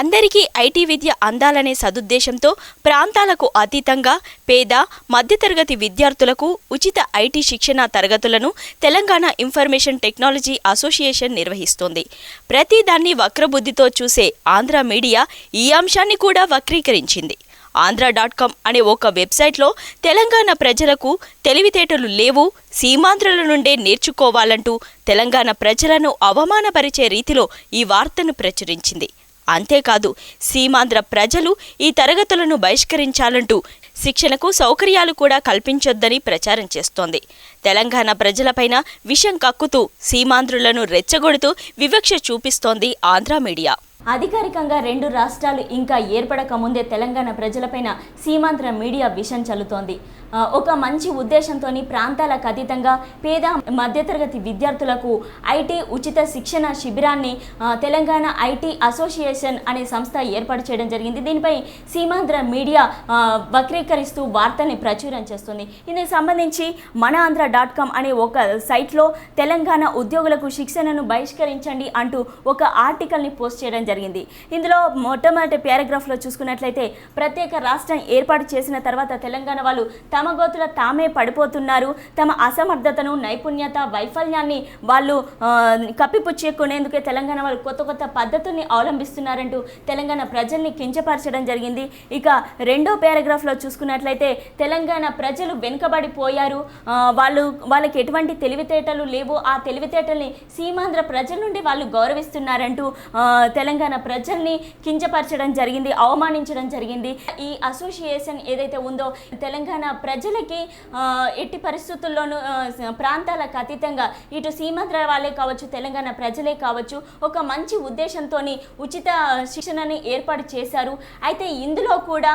అందరికీ ఐటీ విద్య అందాలనే సదుద్దేశంతో ప్రాంతాలకు అతీతంగా పేద మధ్యతరగతి విద్యార్థులకు ఉచిత ఐటీ శిక్షణ తరగతులను తెలంగాణ ఇన్ఫర్మేషన్ టెక్నాలజీ అసోసియేషన్ నిర్వహిస్తోంది. ప్రతి దాన్ని వక్రబుద్ధితో చూసే ఆంధ్ర మీడియా ఈ అంశాన్ని కూడా వక్రీకరించింది. ఆంధ్ర డాట్ కామ్ అనే ఒక వెబ్సైట్లో తెలంగాణ ప్రజలకు తెలివితేటలు లేవు సీమాంధ్రుల నుండే నేర్చుకోవాలంటూ తెలంగాణ ప్రజలను అవమానపరిచే రీతిలో ఈ వార్తను ప్రచురించింది. అంతేకాదు సీమాంధ్ర ప్రజలు ఈ తరగతులను బహిష్కరించాలంటూ శిక్షణకు సౌకర్యాలు కూడా కల్పించొద్దని ప్రచారం చేస్తోంది. తెలంగాణ ప్రజలపైన విషం కక్కుతూ సీమాంధ్రులను రెచ్చగొడుతూ వివక్ష చూపిస్తోంది ఆంధ్ర మీడియా. అధికారికంగా రెండు రాష్ట్రాలు ఇంకా ఏర్పడక ముందే తెలంగాణ ప్రజలపైన సీమాంధ్ర మీడియా విషం చల్లుతోంది. ఒక మంచి ఉద్దేశంతో ప్రాంతాలకు అతీతంగా పేద మధ్యతరగతి విద్యార్థులకు ఐటీ ఉచిత శిక్షణ శిబిరాన్ని తెలంగాణ ఐటీ అసోసియేషన్ అనే సంస్థ ఏర్పాటు చేయడం జరిగింది. దీనిపై సీమాంధ్ర మీడియా వక్రీకరిస్తూ వార్తల్ని ప్రచురం చేస్తుంది. ఇందుకు సంబంధించి మన ఆంధ్ర డాట్ కామ్ అనే ఒక సైట్లో తెలంగాణ ఉద్యోగులకు శిక్షణను బహిష్కరించండి అంటూ ఒక ఆర్టికల్ని పోస్ట్ చేయడం జరిగింది. ఇందులో మొట్టమొదటి పారాగ్రాఫ్లో చూసుకున్నట్లయితే ప్రత్యేక రాష్ట్రం ఏర్పాటు చేసిన తర్వాత తెలంగాణ వాళ్ళు తమ గోతుల తామే పడిపోతున్నారు. తమ అసమర్థతను నైపుణ్యత వైఫల్యాన్ని వాళ్ళు కప్పిపుచ్చేకునేందుకే తెలంగాణ వాళ్ళు కొత్త కొత్త పద్ధతుల్ని అవలంబిస్తున్నారంటూ తెలంగాణ ప్రజల్ని కించపరచడం జరిగింది. ఇక రెండో పారాగ్రాఫ్లో చూసుకున్నట్లయితే తెలంగాణ ప్రజలు వెనుకబడిపోయారు. వాళ్ళు వాళ్ళకి ఎటువంటి తెలివితేటలు లేవు. ఆ తెలివితేటల్ని సీమాంధ్ర ప్రజల నుండి వాళ్ళు గౌరవిస్తున్నారంటూ తెలంగాణ తెలంగాణ ప్రజల్ని కించపరచడం జరిగింది అవమానించడం జరిగింది. ఈ అసోసియేషన్ ఏదైతే ఉందో తెలంగాణ ప్రజలకి ఎట్టి పరిస్థితుల్లోనూ ప్రాంతాలకు అతీతంగా ఇటు సీమాంధ్ర వాళ్ళే కావచ్చు తెలంగాణ ప్రజలే కావచ్చు ఒక మంచి ఉద్దేశంతో ఉచిత శిక్షణని ఏర్పాటు చేశారు. అయితే ఇందులో కూడా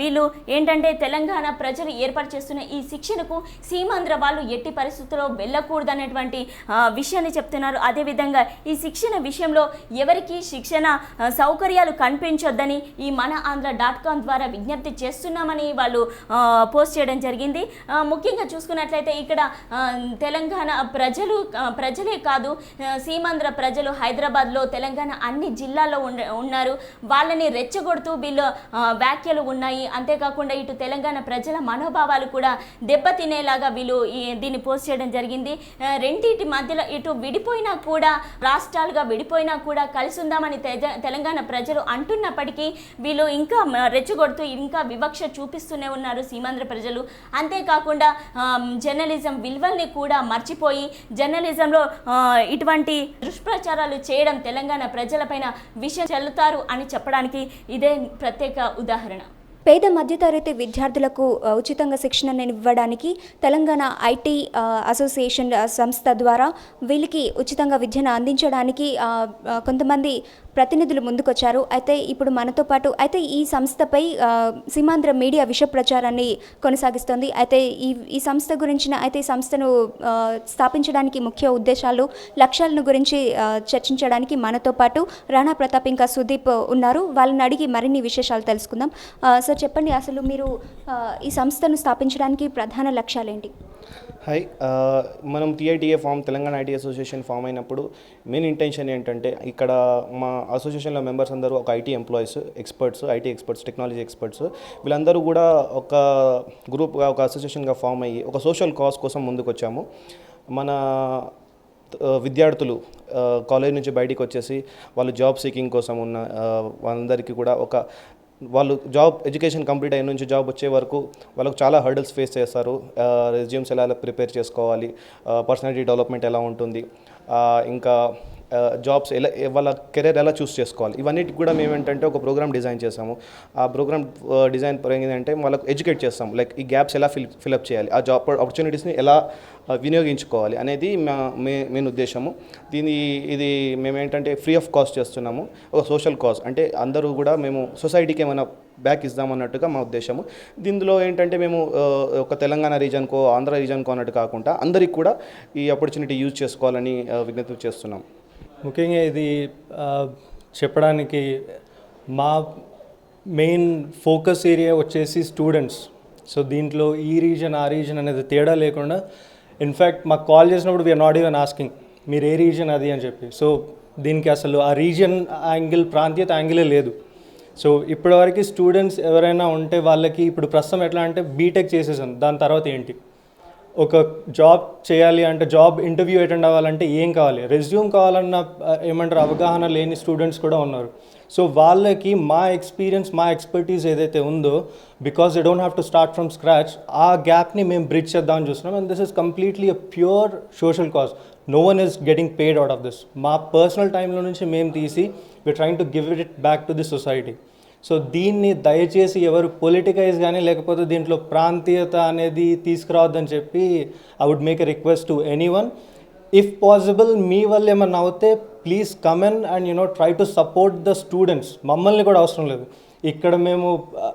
వీళ్ళు ఏంటంటే తెలంగాణ ప్రజలు ఏర్పాటు చేస్తున్న ఈ శిక్షణకు సీమాంధ్ర వాళ్ళు ఎట్టి పరిస్థితుల్లో వెళ్ళకూడదనేటువంటి విషయాన్ని చెప్తున్నారు. అదేవిధంగా ఈ శిక్షణ విషయంలో ఎవరికి శిక్షణ సౌకర్యాలు కనిపించొద్దని ఈ మన ఆంధ్ర డాట్ కామ్ ద్వారా విజ్ఞప్తి చేస్తున్నామని వాళ్ళు పోస్ట్ చేయడం జరిగింది. ముఖ్యంగా చూసుకున్నట్లయితే ఇక్కడ తెలంగాణ ప్రజలు ప్రజలే కాదు సీమాంధ్ర ప్రజలు హైదరాబాద్లో తెలంగాణ అన్ని జిల్లాల్లో ఉన్నారు. వాళ్ళని రెచ్చగొడుతూ వీళ్ళు వ్యాఖ్యలు ఉన్నాయి. అంతేకాకుండా ఇటు తెలంగాణ ప్రజల మనోభావాలు కూడా దెబ్బతినేలాగా వీళ్ళు దీన్ని పోస్ట్ చేయడం జరిగింది. రెండింటి మధ్యలో ఇటు విడిపోయినా కూడా రాష్ట్రాలుగా విడిపోయినా కూడా కలిసి చేసుకుందామని తెజ- తెలంగాణ ప్రజలు అంటున్నప్పటికీ వీళ్ళు ఇంకా రెచ్చగొడుతూ ఇంకా వివక్ష చూపిస్తూనే ఉన్నారు సీమాంధ్ర ప్రజలు. అంతేకాకుండా జర్నలిజం విలువల్ని కూడా మర్చిపోయి జర్నలిజంలో ఇటువంటి దుష్ప్రచారాలు చేయడం తెలంగాణ ప్రజలపైన విషయం చల్లుతారు అని చెప్పడానికి ఇదే ప్రత్యేక ఉదాహరణ. పేద మధ్యతరగతి విద్యార్థులకు ఉచితంగా శిక్షణను ఇవ్వడానికి తెలంగాణ ఐటీ అసోసియేషన్ సంస్థ ద్వారా వీళ్ళకి ఉచితంగా విద్యను అందించడానికి కొంతమంది ప్రతినిధులు ముందుకొచ్చారు. అయితే ఇప్పుడు మనతో పాటు అయితే ఈ సంస్థపై సీమాంధ్ర మీడియా విష ప్రచారాన్ని కొనసాగిస్తోంది. అయితే ఈ ఈ సంస్థ గురించిన అయితే ఈ సంస్థను స్థాపించడానికి ముఖ్య ఉద్దేశాలు లక్ష్యాలను గురించి చర్చించడానికి మనతో పాటు రాణా ప్రతాప్ ఇంకా సుదీప్ ఉన్నారు. వాళ్ళని అడిగి మరిన్ని విశేషాలు తెలుసుకుందాం. సార్ చెప్పండి అసలు మీరు ఈ సంస్థను స్థాపించడానికి ప్రధాన లక్ష్యాలేంటి? హాయ్ మనం TITA form Telangana IT association form అయినప్పుడు మెయిన్ ఇంటెన్షన్ ఏంటంటే ఇక్కడ మా అసోసియేషన్లో మెంబర్స్ అందరూ ఒక IT employees experts IT experts technology experts. వీళ్ళందరూ కూడా ఒక గ్రూప్గా ఒక అసోసియేషన్గా ఫామ్ అయ్యి ఒక సోషల్ కాజ్ కోసం ముందుకు వచ్చాము మన విద్యార్థులు కాలేజ్ నుంచి బయటికి వచ్చేసి వాళ్ళు జాబ్ సీకింగ్ కోసం ఉన్న వాళ్ళందరికీ కూడా ఒక వాళ్ళు జాబ్ ఎడ్యుకేషన్ కంప్లీట్ అయిన నుంచి జాబ్ వచ్చే వరకు వాళ్ళకు చాలా హర్డల్స్ ఫేస్ చేస్తారు. రెజ్యూమ్స్ ఎలా ప్రిపేర్ చేసుకోవాలి పర్సనాలిటీ డెవలప్మెంట్ ఎలా ఉంటుంది ఇంకా జాబ్స్ ఎలా వాళ్ళ కెరీర్ ఎలా చూస్ చేసుకోవాలి? ఇవన్నిటికి కూడా మేము ఏంటంటే ఒక ప్రోగ్రామ్ డిజైన్ చేసాము. ఆ ప్రోగ్రామ్ డిజైన్ ఏంటంటే వాళ్ళకు ఎడ్యుకేట్ చేస్తాం లైక్ ఈ గ్యాప్స్ ఎలా ఫిల్ ఫిల్అప్ చేయాలి? ఆ జాబ్ ఆపర్చునిటీస్ని ఎలా వినియోగించుకోవాలి అనేది మా మే మెయిన్ ఉద్దేశము. దీని ఇది మేము ఏంటంటే ఫ్రీ ఆఫ్ కాస్ట్ చేస్తున్నాము. ఒక సోషల్ కాజ్ అంటే అందరూ కూడా మేము సొసైటీకి ఏమైనా బ్యాక్ ఇద్దామన్నట్టుగా మా ఉద్దేశము. దీనిలో ఏంటంటే మేము ఒక తెలంగాణ రీజన్కో ఆంధ్ర రీజన్కో అన్నట్టు కాకుండా అందరికి కూడా ఈ ఆపర్చునిటీ యూజ్ చేసుకోవాలని విజ్ఞప్తి చేస్తున్నాం. ముఖ్యంగా ఇది చెప్పడానికి మా మెయిన్ ఫోకస్ ఏరియా వచ్చేసి స్టూడెంట్స్. సో దీంట్లో ఈ రీజన్ ఆ రీజన్ అనేది తేడా లేకుండా ఇన్ఫ్యాక్ట్ మాకు కాల్ చేసినప్పుడు వీఆర్ నాట్ ఈవెన్ ఆస్కింగ్ మీరు ఏ రీజన్ అది అని చెప్పి. సో దీనికి అసలు ఆ రీజన్ యాంగిల్ ప్రాంతీయత యాంగిలే లేదు. సో ఇప్పటివరకు స్టూడెంట్స్ ఎవరైనా ఉంటే వాళ్ళకి ఇప్పుడు ప్రస్తుతం ఎట్లా అంటే బీటెక్ చేసేసాను దాని తర్వాత ఏంటి? ఒక జాబ్ చేయాలి అంటే జాబ్ ఇంటర్వ్యూ అటెండ్ అవ్వాలంటే ఏం కావాలి? రెజ్యూమ్ కావాలన్న ఏమంటారు అవగాహన లేని స్టూడెంట్స్ కూడా ఉన్నారు. సో వాళ్ళకి మా ఎక్స్పీరియన్స్ మా ఎక్స్పర్టీస్ ఏదైతే ఉందో because they don't have to start from scratch ఆ గ్యాప్ని మేము బ్రిడ్జ్ చేద్దామని చూస్తున్నాం. And this is completely uh pure social cause. No one is getting paid out of this. మా పర్సనల్ టైంలో నుంచి మేము తీసి we trying to give it back to the society so దీన్ని దయచేసి ఎవరు పొలిటికైజ్ కానీ లేకపోతే దీంట్లో ప్రాంతీయత అనేది తీసుకురావద్దని చెప్పి I would make a request to any one if possible మీ వల్ల ఏమన్నా అవుతే please come in and you know try to support the students మమ్మల్ని కూడా అవసరం లేదు. ఇక్కడ మేము uh,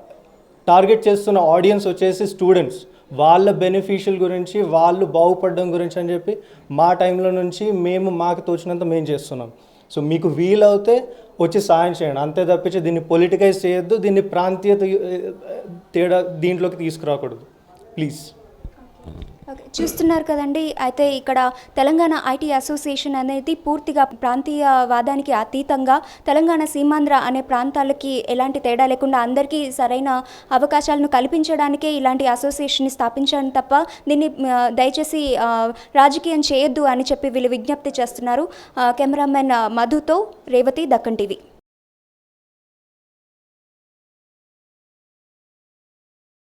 టార్గెట్ చేస్తున్న ఆడియన్స్ వచ్చేసి స్టూడెంట్స్ వాళ్ళ బెనిఫిషియల్ గురించి వాళ్ళు బాగుపడడం గురించి అని చెప్పి మా టైంలో నుంచి మేము మాకు తోచినంత మేము చేస్తున్నాం. సో మీకు వీలవుతే వచ్చి సాయం చేయండి. అంతే తప్పించి దీన్ని పొలిటికైజ్ చేయొద్దు దీన్ని ప్రాంతీయత తేడా దీంట్లోకి తీసుకురాకూడదు. ప్లీజ్ ఓకే చూస్తున్నారు కదండి. అయితే ఇక్కడ తెలంగాణ ఐటీ అసోసియేషన్ అనేది పూర్తిగా ప్రాంతీయ వాదానికి అతీతంగా తెలంగాణ సీమాంధ్ర అనే ప్రాంతాలకి ఎలాంటి తేడా లేకుండా అందరికీ సరైన అవకాశాలను కల్పించడానికే ఇలాంటి అసోసియేషన్ స్థాపించడం తప్ప దీన్ని దయచేసి రాజకీయం చేయొద్దు అని చెప్పి వీళ్ళు విజ్ఞప్తి చేస్తున్నారు. కెమెరామెన్ మధుతో రేవతి దక్కన్ టీవీ.